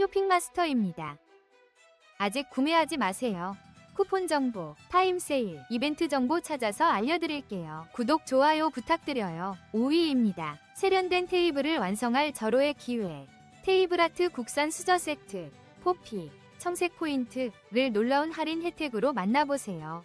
쇼핑마스터입니다. 아직 구매하지 마세요. 쿠폰 정보, 타임 세일, 이벤트 정보 찾아서 알려드릴게요. 구독, 좋아요 부탁드려요. 5위입니다. 세련된 테이블을 완성할 절호의 기회. 테이블 아트 국산 수저 세트, 포피, 청색 포인트를 놀라운 할인 혜택으로 만나보세요.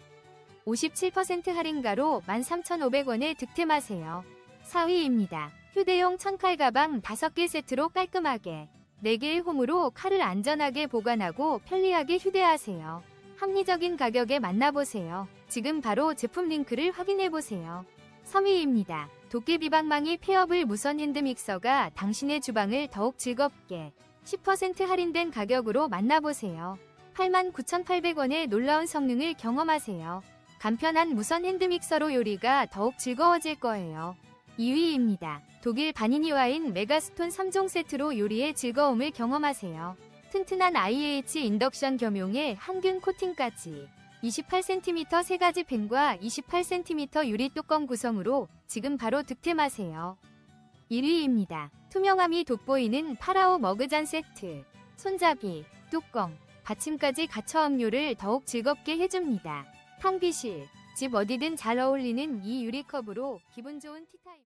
57% 할인가로 13,500원에 득템하세요. 4위입니다. 휴대용 천칼 가방 5개 세트로 깔끔하게 4개의 홈으로 칼을 안전하게 보관하고 편리하게 휴대하세요. 합리적인 가격에 만나보세요. 지금 바로 제품 링크를 확인해보세요. 3위입니다. 도깨비방망이 폐업을 무선 핸드믹서가 당신의 주방을 더욱 즐겁게 10% 할인된 가격으로 만나보세요. 89,800원의 놀라운 성능을 경험하세요. 간편한 무선 핸드믹서로 요리가 더욱 즐거워질 거예요. 2위입니다. 독일 바니니 와인 메가스톤 3종 세트로 요리의 즐거움을 경험하세요. 튼튼한 IH 인덕션 겸용의 항균 코팅까지 28cm 3가지 펜과 28cm 유리 뚜껑 구성으로 지금 바로 득템하세요. 1위입니다. 투명함이 돋보이는 파라오 머그잔 세트. 손잡이, 뚜껑, 받침까지 가처 음료를 더욱 즐겁게 해줍니다. 탕비실, 집 어디든 잘 어울리는 이 유리컵으로 기분 좋은 티타임.